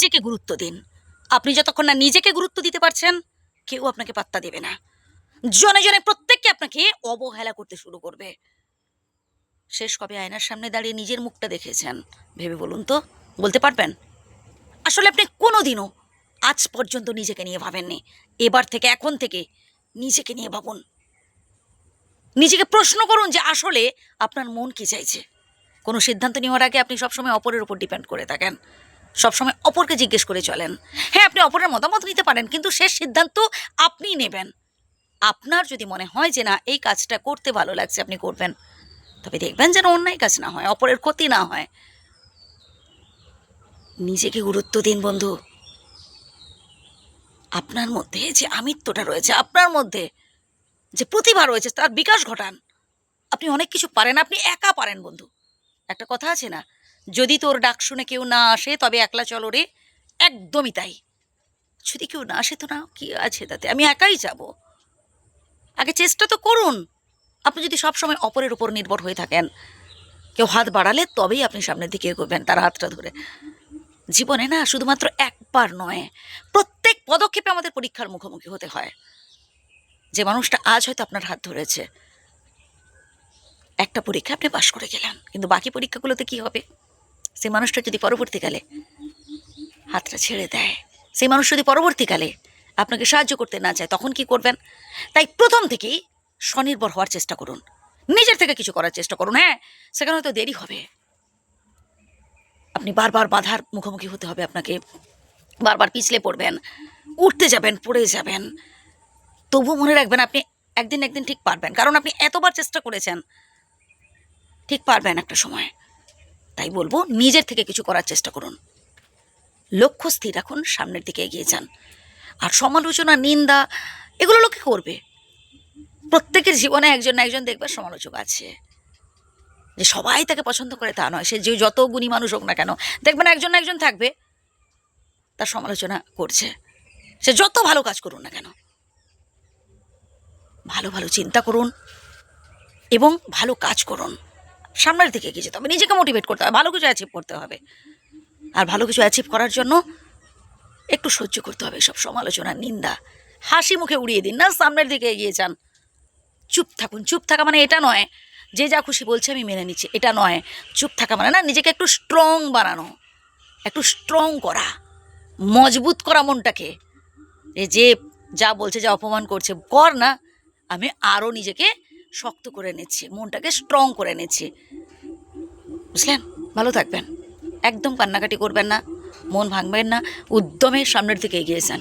নিজেকে গুরুত্ব দিন। আপনি যতক্ষণ না নিজেকে গুরুত্ব দিতে পারছেন, কেউ আপনাকে পাত্তা দেবে না। জনে জনে প্রত্যেককে আপনাকে অবহেলা করতে শুরু করবে। শেষ কবে আয়নার সামনে দাঁড়িয়ে নিজের মুখটা দেখেছেন, ভেবে বলুন তো, বলতে পারবেন? আসলে আপনি কোনো দিনও আজ পর্যন্ত নিজেকে নিয়ে ভাবেননি। এবার থেকে, এখন থেকে নিজেকে নিয়ে ভাবুন। নিজেকে প্রশ্ন করুন যে আসলে আপনার মন কি চাইছে। কোনো সিদ্ধান্ত নেওয়ার আগে আপনি সবসময় অপরের উপর ডিপেন্ড করে থাকেন। সবসময় অপরকে জিজ্ঞেস করে চলেন। হ্যাঁ আপনি অপরের মতামত নিতে পারেন, কিন্তু শেষ সিদ্ধান্ত আপনিই নেবেন। আপনার যদি মনে হয় যে না, এই কাজটা করতে ভালো লাগছে, আপনি করবেন। তবে দেখবেন যেন অন্যায় কাজ না হয়, অপরের ক্ষতি না হয়। নিজেকে গুরুত্ব দিন, বন্ধু। আপনার মধ্যে যে আমিত্বটা রয়েছে, আপনার মধ্যে যে প্রতিভা রয়েছে, তার বিকাশ ঘটান। আপনি অনেক কিছু পারেন, আপনি একা পারেন, বন্ধু। একটা কথা আছে না যদি তোর ডাক শুনে কেউ না আসে, তবে একলা চলো রে। একদমই তাই। যদি কেউ না আসে তো না কি আছে তাতে? আমি একাই যাব। আগে চেষ্টা তো করুন। আপনি যদি সবসময় অপরের উপর নির্ভর হয়ে থাকেন, কেউ হাত বাড়ালে তবেই আপনি সামনের দিকে এগোবেন তার হাতটা ধরে। জীবনে না শুধুমাত্র একবার নয়, প্রত্যেক পদক্ষেপে আমাদের পরীক্ষার মুখোমুখি হতে হয়। যে মানুষটা আজ হয়তো আপনার হাত ধরেছে। একটা পরীক্ষা আপনি পাশ করে গেলেন, কিন্তু বাকি পরীক্ষাগুলোতে কি হবে? সেই মানুষটা যদি পরবর্তীকালে হাতটা ছেড়ে দেয়, সেই মানুষ যদি পরবর্তীকালে আপনাকে সাহায্য করতে না চায়, তখন কি করবেন? তাই প্রথম থেকেই স্বনির্ভর হওয়ার চেষ্টা করুন। নিজের থেকে কিছু করার চেষ্টা করুন হ্যাঁ? সেখানে হয়তো দেরি হবে। আপনি বারবার বাধার মুখোমুখি হতে হবে আপনাকে। বারবার পিছলে পড়বেন, উঠতে যাবেন, পড়ে যাবেন। তবু মনে রাখবেন আপনি একদিন একদিন ঠিক পারবেন। কারণ আপনি এতবার চেষ্টা করেছেন, ঠিক পারবেন একটা সময়। তাই বলব নিজের থেকে কিছু করার চেষ্টা করুন। লক্ষ্য স্থির রাখুন, সামনের দিকে এগিয়ে যান। আর সমালোচনা, নিন্দা, এগুলো লোকে করবে। প্রত্যেকের জীবনে একজন না একজন দেখবে সমালোচক আছে। যে সবাই তাকে পছন্দ করে তা নয়। সে যে যত গুণী মানুষ হোক না কেন দেখবেন একজন না একজন থাকবে, তার সমালোচনা করছে। সে যত ভালো কাজ করুন না কেন। ভালো ভালো চিন্তা করুন এবং ভালো কাজ করুন। সামনের দিকে এগিয়ে যেতে হবে, নিজেকে মোটিভেট করতে হবে, ভালো কিছু অ্যাচিভ করতে হবে। আর ভালো কিছু অ্যাচিভ করার জন্য একটু সহ্য করতে হবে সব সমালোচনা নিন্দা। হাসি মুখে উড়িয়ে দিন, না সামনের দিকে এগিয়ে যান। চুপ থাকুন, চুপ থাকা মানে এটা নয়, যে যা খুশি বলছে আমি মেনে নিচ্ছি, এটা নয়। চুপ থাকা মানে না, নিজেকে একটু স্ট্রং বানানো, একটু স্ট্রং করা, মজবুত করা মনটাকে। যে যা বলছে, যা অপমান করছে, কর না, আমি আরও নিজেকে শক্ত করে নিচ্ছি মনটাকে স্ট্রং করে নিচ্ছি বুঝলেন? ভালো থাকবেন। একদম কান্নাকাটি করবেন না, মন ভাঙবেন না উদ্যমে সামনের দিকে এগিয়ে যান।